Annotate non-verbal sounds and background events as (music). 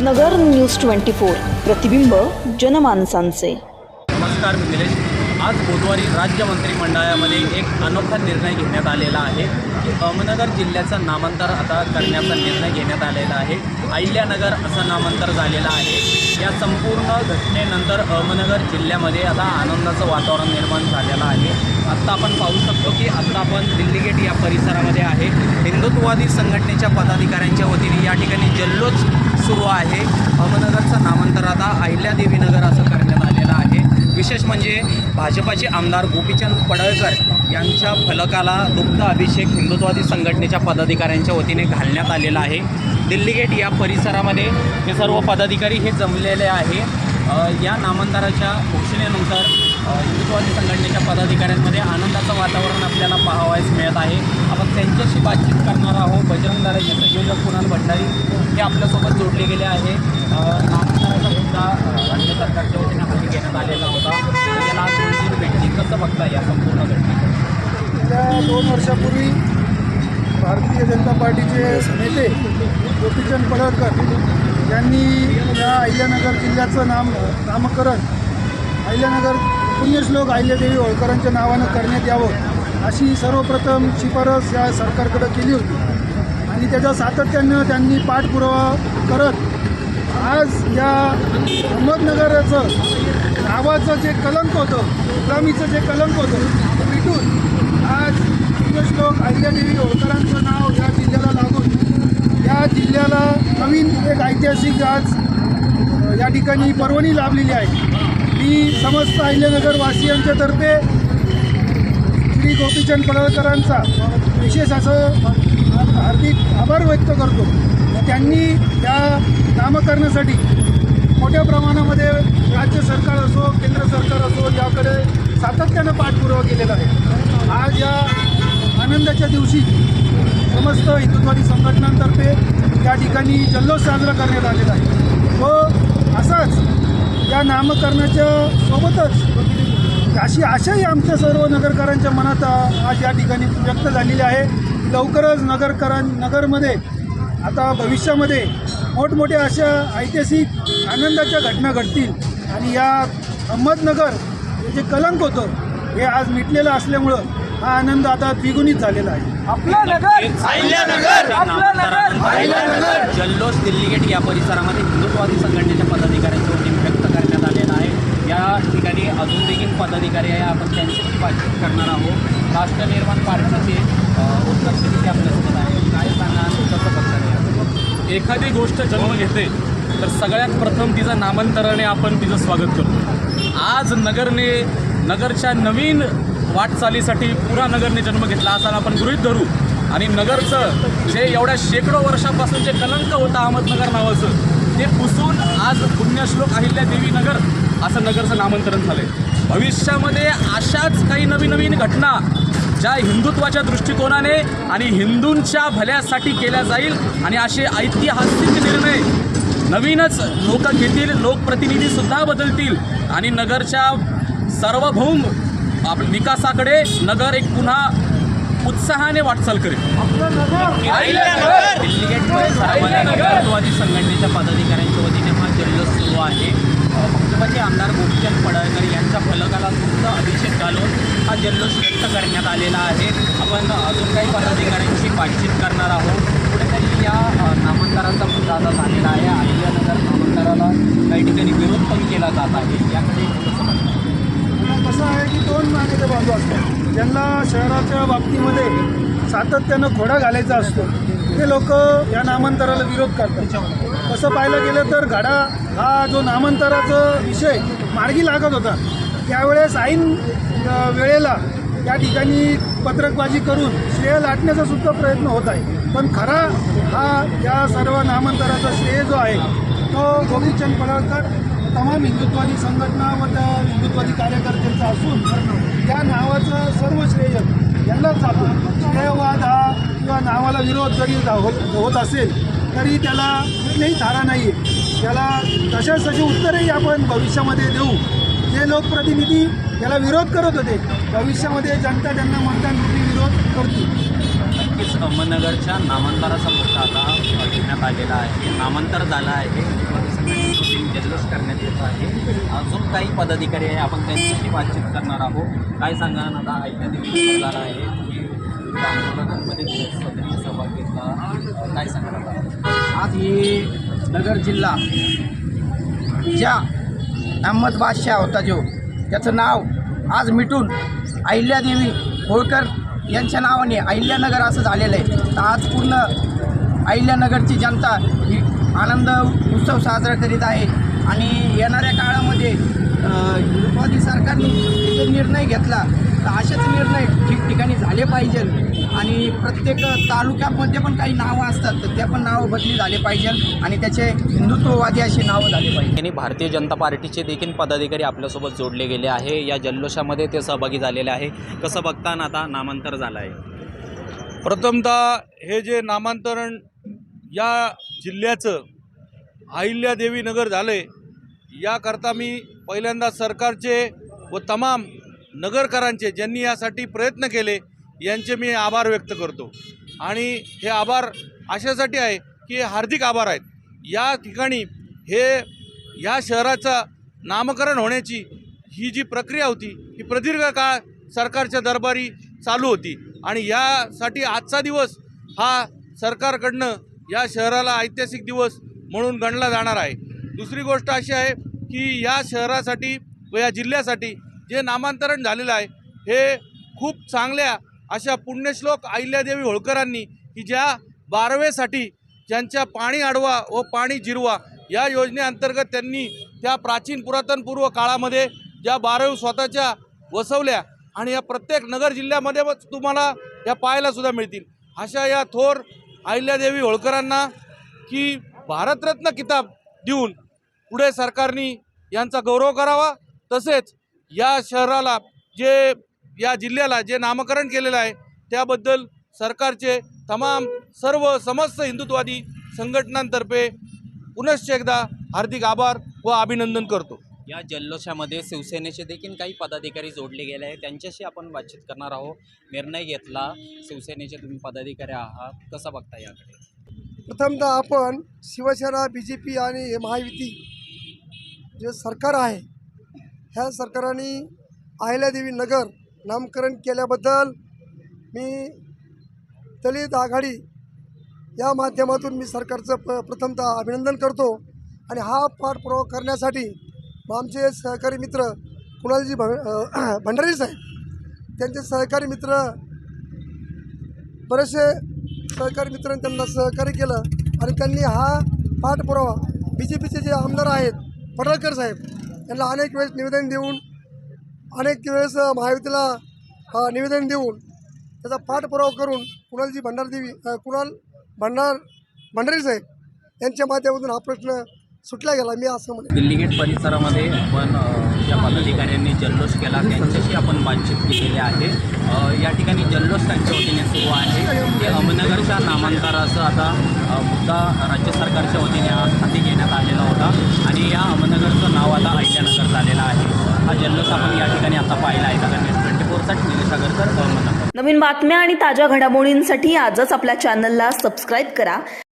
नगर news twenty four. प्रतिबिंब जनमानसांचे. नमस्कार मी निलेश आज बुधवारी राज्य मंत्रिमंडळामध्ये एक अनोखा निर्णय घेण्यात आलेला आहे की अहमदनगर जिल्ह्याचं नामांतर आता करण्याचा निर्णय घेण्यात आलेला आहे. अहिल्यानगर असं नामांतर झालेलं आहे. या संपूर्ण घटनेनंतर अहमदनगर जिल्ह्यामध्ये आता आनंदाचं वातावरण निर्माण झालेलं आहे. आत्ता आपण पाहू शकतो की आत्ता आपण दिल्ली गेट या परिसरामध्ये आहे. हिंदुत्ववादी संघटनेच्या पदाधिकाऱ्यांच्या वतीने या ठिकाणी जल्लोष सुरू आहे. अहमदनगरचं नामांतर आता अहिल्यादेवी नगर असं करण्यात आलेलं आहे. विशेष म्हणजे भाजपाचे आमदार गोपीचंद पडळकर यांच्या फलकाला दुग्ध अभिषेक हिंदुत्वादी संघटनेच्या पदाधिकाऱ्यांच्या वतीने घालण्यात आलेला आहे. दिल्ली गेट या परिसरामध्ये हे सर्व पदाधिकारी हे जमलेले आहे. या नामांतराच्या घोषणेनंतर अ, हिंदुत्ववादी संघटनेच्या पदाधिकाऱ्यांमध्ये आनंदाचं वातावरण आपल्याला पाहावयास मिळत आहे. आपण त्यांच्याशी बातचीत करणार आहोत. बजरंग दलाचे संयोजक कुणाल भंडारी हे आपल्यासोबत जोडले गेले आहे. अ, मुद्दा राज्य सरकारच्या वतीने हाती घेण्यात आलेला होता. याला दोन भेटली कसं बघता या संपूर्ण घटनेत दोन वर्षापूर्वी भारतीय जनता पार्टीचे नेते गोपीचंद पडळकर यांनी या अहिल्यानगर जिल्ह्याचं नाम नामकरण अहिल्यानगर पुण्यश्लोक अहिल्यादेवी होळकरांच्या नावानं करण्यात यावं अशी सर्वप्रथम शिफारस या सरकारकडं केली होती. आणि त्याच्या सातत्यानं त्यांनी पाठपुरावा करत आज या अहमदनगरचं नावाचं जे कलंक होतं गुलामीचं जे कलंक होतं ते मिटून आज पुण्यश्लोक अहिल्यादेवी होळकरांचं नाव या जिल्ह्याला लागून या जिल्ह्याला नवीन एक ऐतिहासिक आज या ठिकाणी पर्वणी लाभलेली आहे. मी समस्त अहिल्यानगर श्री गोपीचंद पडळकरांचा विशेष असं हार्दिक आभार व्यक्त करतो. त्यांनी या नामकरणासाठी मोठ्या प्रमाणामध्ये राज्य सरकार असो केंद्र सरकार असो याकडे सातत्यानं पाठपुरावा केलेला आहे. आज या आनंदाच्या दिवशी समस्त हिंदुत्वादी संघटनांतर्फे या ठिकाणी जल्लोष साजरा करण्यात आलेला आहे. व असाच या नामकरणाच्या सोबतच अशी आशाही आमच्या सर्व नगरकरांच्या मनात आज या ठिकाणी व्यक्त झालेली आहे. लवकरच नगरकरां नगरमध्ये आता भविष्यामध्ये मोठमोठ्या अशा ऐतिहासिक आनंदाच्या घटना घडतील. आणि या अहमदनगर हे जे कलंक होतं हे आज मिटलेलं असल्यामुळं हा आनंद आता द्विगुणित झालेला आहे. नामांतरानंतर जल्लोष दिल्ली गेट या परिसरामध्ये हिंदुत्ववादी संघटनेच्या पदाधिकाऱ्यांच्या वतीने व्यक्त करण्यात आलेला आहे या ठिकाणी अजून देखील पदाधिकारी आहे. आपण त्यांच्याशी बातचीत करणार आहोत. राष्ट्र निर्माण पार्टीचे अ, उपस्थिती आपल्यासोबत आहे. काय सांगा कसं बघता एखादी गोष्ट जन्म घेते तर सगळ्यात प्रथम तिचं नामांतराने आपण तिचं स्वागत करतो. आज नगरने नगरच्या नवीन वाटचालीसाठी पुरा नगरने जन्म घेतला असं आपण गृहित धरू. आणि नगरचं जे एवढ्या शेकडो वर्षापासून जे कलंक होतं अहमदनगर नावाचं ते पुसून आज पुण्यश्लोक अहिल्या देवी नगर असं नगरचं नामांतरण झालं आहे भविष्यामध्ये अशाच काही नवीन नवीन घटना ज्या हिंदुत्वाच्या दृष्टिकोनाने आणि हिंदूंच्या भल्यासाठी केल्या जाईल आणि असे ऐतिहासिक निर्णय नवीनच लोक घेतील लोकप्रतिनिधीसुद्धा बदलतील आणि नगरच्या सार्वभौम आप विकासाकडे नगर एक पुन्हा उत्साहाने वाटचाल करेल. राष्ट्रवादी संघटनेच्या पदाधिकाऱ्यांच्या वतीने हा जल्लोष सुरू आहे. भाजपाचे आमदार गोपीचंद पडळकर यांच्या फलकाला तुमचा अभिषेक घालून हा जल्लोष व्यक्त करण्यात आलेला आहे. आपण अजून काही पदाधिकाऱ्यांशी बातचीत करणार आहोत. कुठेतरी या नामांतराचा मुद्दा आता झालेला आहे अहिल्यानगर नामांतराला काही ठिकाणी विरोध पण केला जात आहे. याकडे कसं आहे की दोन मानेच्या बाजू असतात. ज्यांना शहराच्या बाबतीमध्ये सातत्यानं घोडा घालायचा असतो ते लोक या नामांतराला विरोध करतात. तसं पाहायला गेलं तर घडा हा जो नामांतराचा विषय मार्गी लागत होता त्यावेळेस ऐन वेळेला त्या ठिकाणी पत्रकबाजी करून श्रेय लाटण्याचा सुद्धा प्रयत्न होत आहे. पण खरा हा या सर्व नामांतराचा श्रेय जो आहे तो गोपीचंद पडळकर तमाम हिंदुत्वादी संघटना व त्या हिंदुत्वादी कार्यकर्त्यांचा असून त्या नावाचं सर्व श्रेय यांनाच जातो. श्रेयवाद हा किंवा नावाला विरोध जरी होत होत असेल तरी त्याला कुठलीही धारा नाही आहे त्याला तशाच तशी उत्तरही आपण भविष्यामध्ये देऊ. जे लोकप्रतिनिधी याला विरोध करत होते भविष्यामध्ये जनता त्यांना मतदान विरोध करतील नक्कीच अहमदनगरच्या नामांतराचा मुद्दा आता घेण्यात आलेला आहे. नामांतर झालं आहे. जल्लोष करण्यात येत आहे. अजून काही पदाधिकारी आहे आपण त्यांच्याशी बातचीत करणार आहोत. काय सांगा आता ऐकण्यात झाला आहे. तुम्ही विविध आंदोलनांमध्ये सहभाग घेतला. काय आज ही नगर जिल्हा ज्या अहमद बादशाह होता जो त्याचं नाव आज मिटून अहिल्यादेवी होळकर यांच्या नावाने अहिल्यानगर असं झालेलं आहे. तर आज पूर्ण अहिल्यानगरची जनता ही आनंद उत्सव साजरा करीत आहे. आणि येणाऱ्या काळामध्ये हिंदुत्वादी सरकारने जे निर्णय घेतला तर असेच निर्णय ठिकठिकाणी झाले पाहिजे. आणि प्रत्येक तालुक्यामध्ये पण काही नावं असतात तर त्या पण नावं बदली झाले पाहिजे आणि त्याचे हिंदुत्ववादी अशी नावं झाले पाहिजे. आणि भारतीय जनता पार्टीचे देखील पदाधिकारी आपल्यासोबत जोडले गेले आहे. या जल्लोषामध्ये ते सहभागी झालेले आहे. कसं बघताना आता नामांतर झालं आहे प्रथमतः हे जे नामांतरण या जिल्ह्याचं अहिल्यादेवी नगर झालं आहे याकरता मी पहिल्यांदा सरकारचे व तमाम नगरकरांचे ज्यांनी यासाठी प्रयत्न केले यांचे मी आभार व्यक्त करतो. आणि हे आभार अशासाठी आहे की हार्दिक आभार आहेत. या ठिकाणी हे या शहराचं नामकरण होण्याची ही जी प्रक्रिया होती ही प्रदीर्घ काळ सरकारच्या दरबारी चालू होती. आणि यासाठी आजचा दिवस हा सरकारकडनं या शहराला ऐतिहासिक दिवस म्हणून गणला जाणार आहे. दुसरी गोष्ट अशी आहे की या शहरासाठी व या जिल्ह्यासाठी जे नामांतरण झालेलं आहे हे खूप चांगल्या अशा पुण्यश्लोक अहिल्यादेवी होळकरांनी की ज्या बारवेसाठी ज्यांच्या पाणी आडवा व पाणी जिरवा या योजनेअंतर्गत त्यांनी त्या प्राचीन पुरातनपूर्व काळामध्ये ज्या बारव स्वतःच्या वसवल्या आणि या प्रत्येक नगर जिल्ह्यामध्ये तुम्हाला या पाहायला सुद्धा मिळतील. अशा या थोर अहिल्यादेवी होळकरांना की भारतरत्न किताब देऊन पुढे सरकारने यांचा गौरव करावा. तसेच या शहराला जे या जिल्ह्याला जे नामकरण केलेलं आहे त्याबद्दल सरकारचे तमाम सर्व समस्त हिंदुत्वादी संघटनांतर्फे पुनश्च एकदा हार्दिक आभार व अभिनंदन करतो. या जल्लोषामध्ये शिवसेनेचे देखील काही पदाधिकारी जोडले गेले आहेत. त्यांच्याशी आपण बातचीत करणार आहोत. निर्णय घेतला. शिवसेनेचे तुम्ही पदाधिकारी आहात. कसा बघता याकडे? प्रथमतः आपण शिवसेना बी जे पी आणि महायुती जे सरकार आहे ह्या सरकाराने अहिल्यादेवी नगर नामकरण केल्याबद्दल मी दलित आघाडी या माध्यमातून मी सरकारचं प प्रथमतः अभिनंदन करतो. आणि हा पाठपुरावा करण्यासाठी आमचे सहकारी मित्र कुणालजी भ (clears throat) भंडारी साहेब त्यांचे सहकारी मित्र बरेचसे सहकारी मित्रांनी त्यांना सहकार्य केलं आणि त्यांनी हा पाठपुरावा बी जे पीचे जे आमदार आहेत पडळकर साहेब यांना अनेक वेळेस निवेदन देऊन अनेक वेळेस महायुतीला निवेदन देऊन त्याचा पाठपुरावा करून कुणालजी भंडारदेवी कुणाल भंडार भंडारी साहेब यांच्या माध्यमातून हा प्रश्न सुटला गेला मी असं म्हणेन. दिल्ली गेट परिसरामध्ये आपण ज्या पदाधिकाऱ्यांनी जल्लोष केला त्यांच्याशी आपण बातचीत केलेली आहे. या ठिकाणी जल्लोष त्यांच्या वतीने सुरू आहे. की अहमदनगरच्या नामांतराचं आता मुद्दा राज्य सरकारच्या वतीने आज हाती घेण्यात आलेला होता. आणि या अहमदनगरचं नाव आता अहिल्यानगर झालेलं आहे. हा जल्लोष आपण या ठिकाणी आता पाहिला आहे. कारण न्यूज ट्वेंटी फोरसाठी निलेश सागरकर अहमदनगर. नवीन बातम्या आणि ताज्या घडामोडींसाठी आजच आपल्या चॅनलला सबस्क्राईब करा.